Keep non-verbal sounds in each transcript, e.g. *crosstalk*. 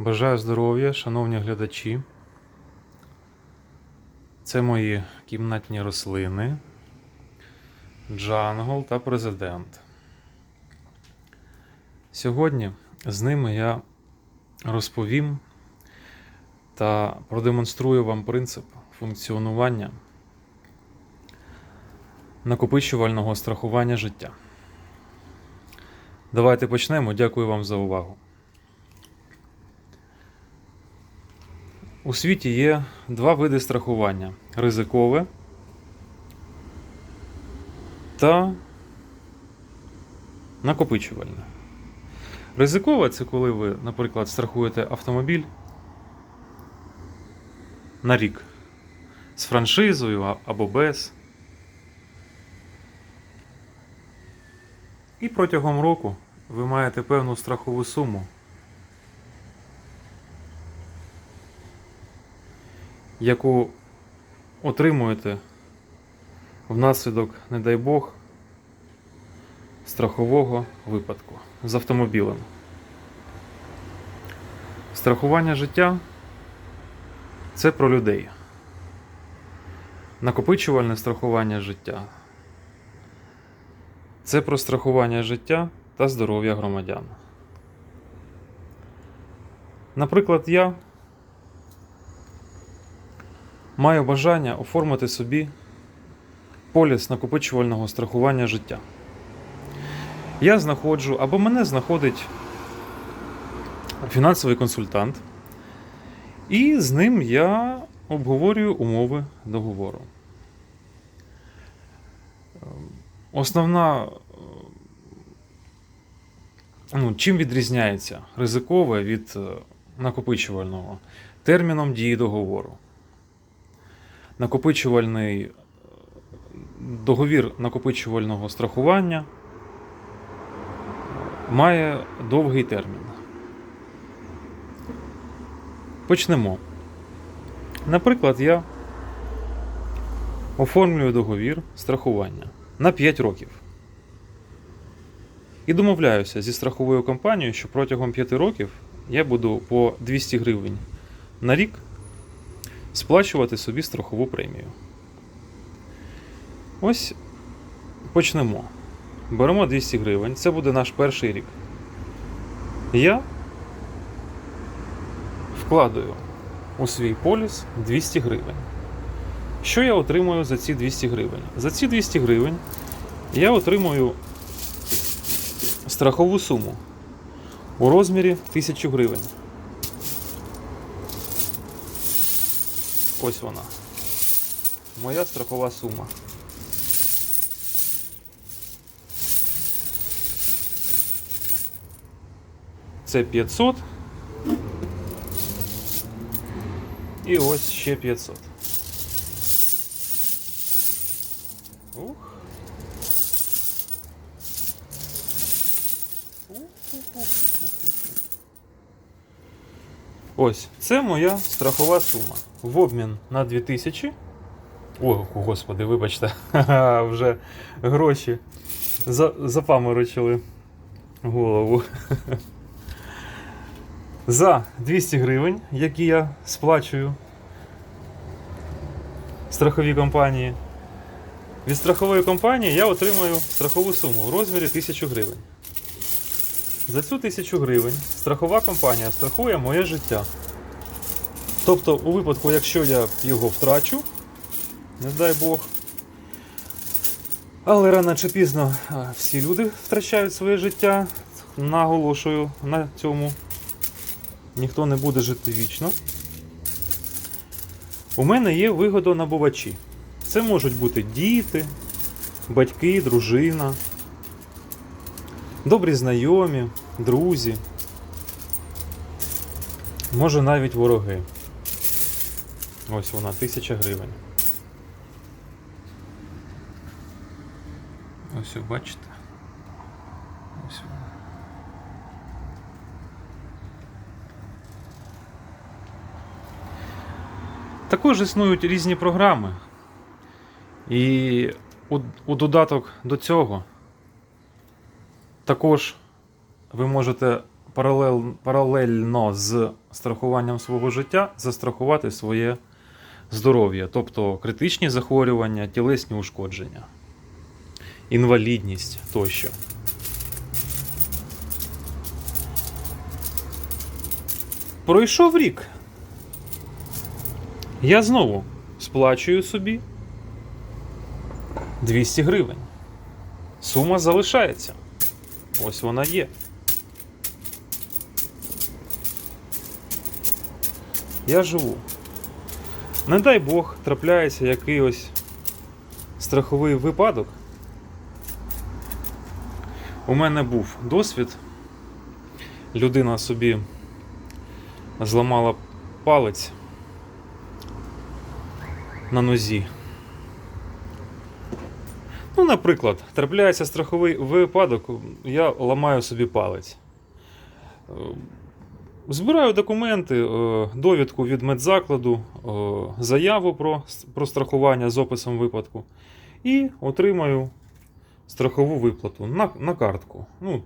Бажаю здоров'я, шановні глядачі. Це мої кімнатні рослини, джангл та президент. Сьогодні з ними я розповім та продемонструю вам принцип функціонування накопичувального страхування життя. Давайте почнемо. Дякую вам за увагу. У світі є два види страхування: ризикове та накопичувальне. Ризикове це коли ви, наприклад, страхуєте автомобіль на рік з франшизою або без. І протягом року ви маєте певну страхову суму. Яку отримуєте внаслідок, не дай Бог, страхового випадку з автомобілем. Страхування життя це про людей. Накопичувальне страхування життя це про страхування життя та здоров'я громадян. Наприклад, я маю бажання оформити собі поліс накопичувального страхування життя. Я знаходжу або мене знаходить фінансовий консультант, і з ним я обговорюю умови договору. Ем, Основна, е, ну, чим відрізняється ризикове від е, накопичувального терміном дії договору накопичувальний е, договір накопичувального страхування має довгий термін. Почнемо. Наприклад, я оформлюю договір страхування на 5 років. І домовляюся зі страховою компанією, що протягом 5 років я буду по 200 гривень на рік сплачувати собі страхову премію. Ось почнемо. Беремо 200 гривень. Це буде наш перший рік. Я вкладаю у свій поліс 200 гривень. Що я отримую за ці 200 гривень? За ці 200 гривень я отримую страхову суму у розмірі 1000 гривень. Ось вона. Моя страхова сума. Це 500. І ось ще 500. Ух. Ось, це моя страхова сума. В обмін на 2000. О, господи, вибачте, *laughs* вже гроші за, запаморочили голову. *laughs* За 200 гривень, які я сплачую страховій компанії. Від страхової компанії я отримую страхову суму в розмірі 1000 гривень. За цю тисячу гривень страхова компанія страхує моє життя. Тобто, у випадку, якщо я його втрачу, не дай Бог. Але рано чи пізно всі люди втрачають своє життя. Наголошую на цьому. Ніхто не буде жити вічно. У мене є вигодонабувачі. Це можуть бути діти, батьки, дружина, добрі знайомі, друзі, може навіть вороги. Ось вона, тисяча гривень. Ось ви бачите. Ось вона. Також існують різні програми. І у, у додаток до цього також ви можете паралел, паралельно з страхуванням свого життя застрахувати своє здоров'я, тобто критичні захворювання, тілесні ушкодження, інвалідність тощо. Пройшов рік. Я знову сплачую собі 200 гривень. Сума залишається. Ось вона є. Я живу. Не дай Бог, трапляється якийсь страховий випадок. У мене був досвід. Людина собі зламала палець на нозі. Ну, наприклад, трапляється страховий випадок, я ламаю собі палець. Збираю документи, е, довідку від медзакладу, е, заяву про, про страхування з описом випадку і отримаю страхову виплату на, на картку. Ну,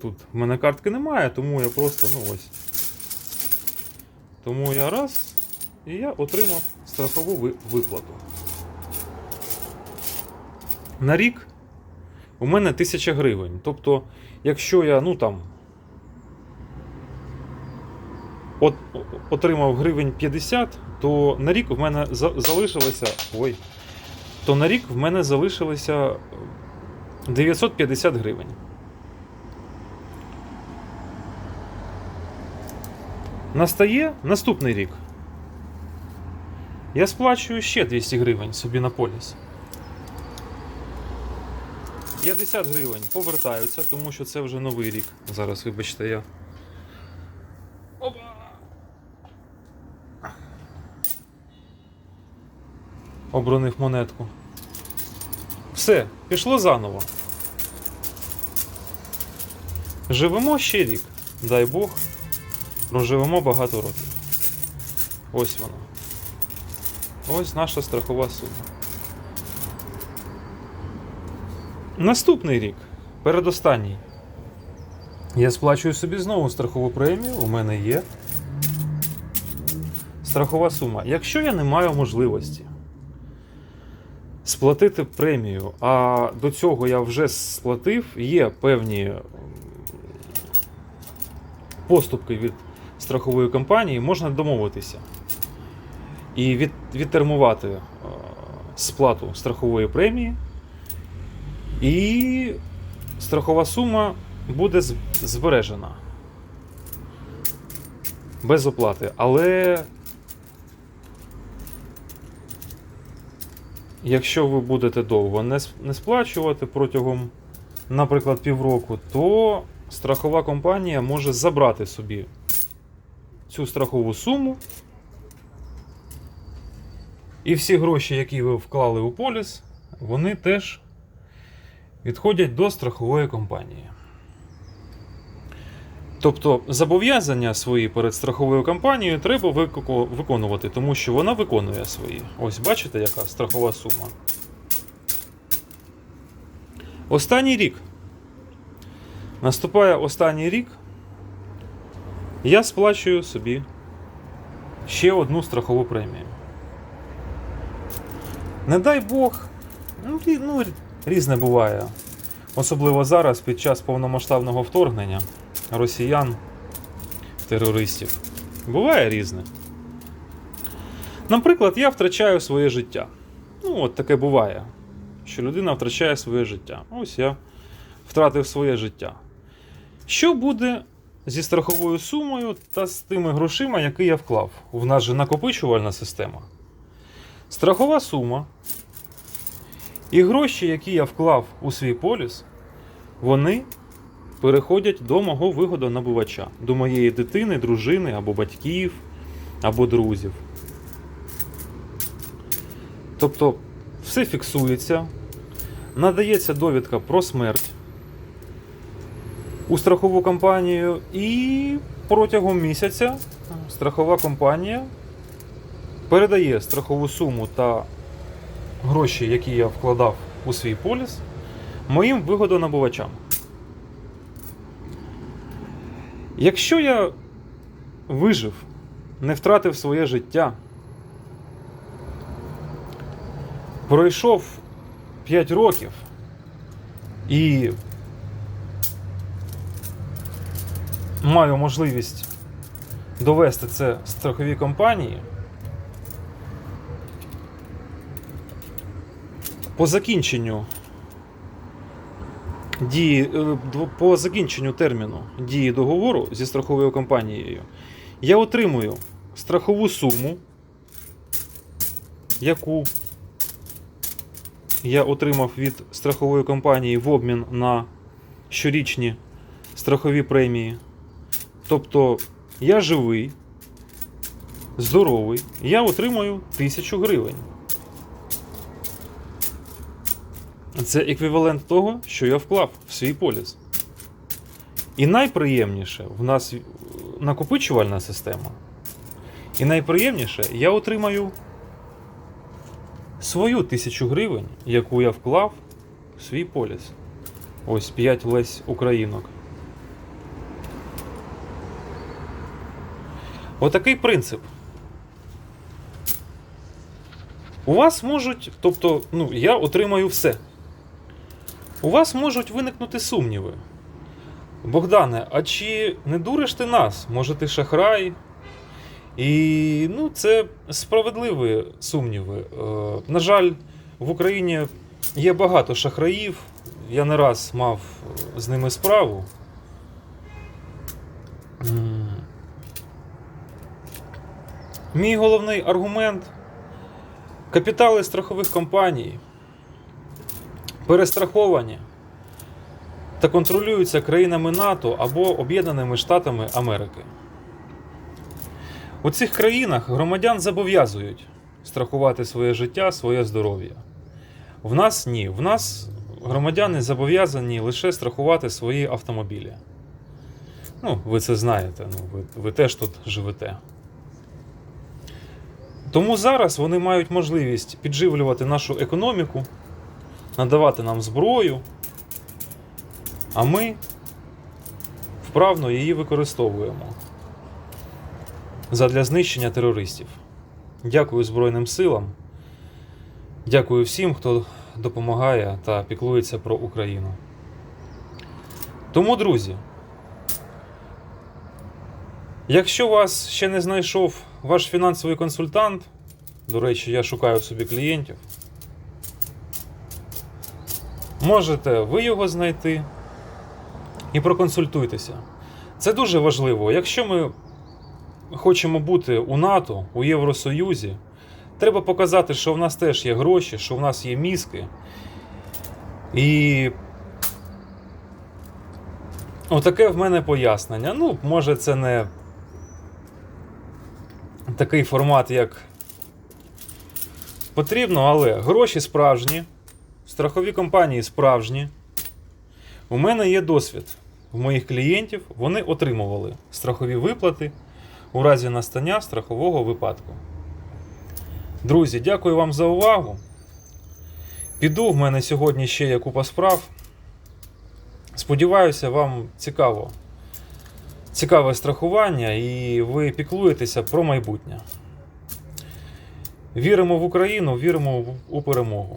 тут в мене картки немає, тому я просто, ну ось. Тому я раз і я отримав страхову виплату. На рік у мене 1000 гривень. Тобто, якщо я, ну там. От, отримав гривень 50, то на рік в мене за- залишилося. Ой. То на рік в мене залишилося 950 гривень. Настає наступний рік. Я сплачую ще 200 гривень собі на поліс. 50 гривень повертаються, тому що це вже новий рік. Зараз, вибачте, я. Обронив монетку. Все, пішло заново. Живемо ще рік. Дай Бог. Проживемо багато років. Ось воно. Ось наша страхова сума. Наступний рік, передостанній. Я сплачую собі знову страхову премію, у мене є страхова сума. Якщо я не маю можливості сплатити премію, а до цього я вже сплатив, є певні поступки від страхової компанії, можна домовитися і від, відтермувати е, сплату страхової премії. І страхова сума буде збережена без оплати. Але якщо ви будете довго не, сплачувати протягом, наприклад, півроку, то страхова компанія може забрати собі цю страхову суму. І всі гроші, які ви вклали у поліс, вони теж відходять до страхової компанії. Тобто зобов'язання свої перед страховою компанією треба виконувати, тому що вона виконує свої. Ось бачите, яка страхова сума. Останній рік. Наступає останній рік. Я сплачую собі ще одну страхову премію. Не дай Бог, ну, ну, різне буває. Особливо зараз, під час повномасштабного вторгнення росіян, терористів. Буває різне. Наприклад, я втрачаю своє життя. Ну, от таке буває, що людина втрачає своє життя. Ось я втратив своє життя. Що буде зі страховою сумою та з тими грошима, які я вклав? У нас же накопичувальна система. Страхова сума і гроші, які я вклав у свій поліс, вони переходять до мого вигодонабувача, до моєї дитини, дружини або батьків, або друзів. Тобто все фіксується, надається довідка про смерть у страхову компанію, і протягом місяця страхова компанія передає страхову суму та гроші, які я вкладав у свій поліс, моїм вигодонабувачам. Якщо я вижив, не втратив своє життя, пройшов 5 років і маю можливість довести це страховій компанії, по закінченню дії, е, по закінченню терміну дії договору зі страховою компанією, я отримую страхову суму, яку я отримав від страхової компанії в обмін на щорічні страхові премії. Тобто я живий, здоровий, я отримую 1000 гривень. Це еквівалент того, що я вклав в свій поліс. І найприємніше в нас накопичувальна система. І найприємніше, я отримаю свою тисячу гривень, яку я вклав в свій поліс. Ось 5 лесь українок. Отакий принцип. У вас можуть, тобто, ну, я отримаю все. У вас можуть виникнути сумніви. Богдане, а чи не дуриш ти нас? Може, ти шахрай? І ну, це справедливі сумніви. Е, на жаль, в Україні є багато шахраїв. Я не раз мав е, з ними справу. Мій головний аргумент капітали страхових компаній перестраховані та контролюються країнами НАТО або Об'єднаними Штатами Америки. У цих країнах громадян зобов'язують страхувати своє життя, своє здоров'я. В нас ні. В нас громадяни зобов'язані лише страхувати свої автомобілі. Ну, ви це знаєте, ну, ви, ви теж тут живете. Тому зараз вони мають можливість підживлювати нашу економіку, надавати нам зброю, а ми вправно її використовуємо задля знищення терористів. Дякую Збройним силам. Дякую всім, хто допомагає та піклується про Україну. Тому, друзі, якщо вас ще не знайшов ваш фінансовий консультант, до речі, я шукаю собі клієнтів, можете ви його знайти і проконсультуйтеся. Це дуже важливо. Якщо ми хочемо бути у НАТО, у Євросоюзі, треба показати, що в нас теж є гроші, що в нас є мізки. І отаке в мене пояснення. Ну, може, це не такий формат, як потрібно, але гроші справжні, страхові компанії справжні. У мене є досвід. В моїх клієнтів вони отримували страхові виплати у разі настання страхового випадку. Друзі, дякую вам за увагу. Піду, в мене сьогодні ще є купа справ. Сподіваюся, вам цікаво. Цікаве страхування і ви піклуєтеся про майбутнє. Віримо в Україну, віримо у перемогу.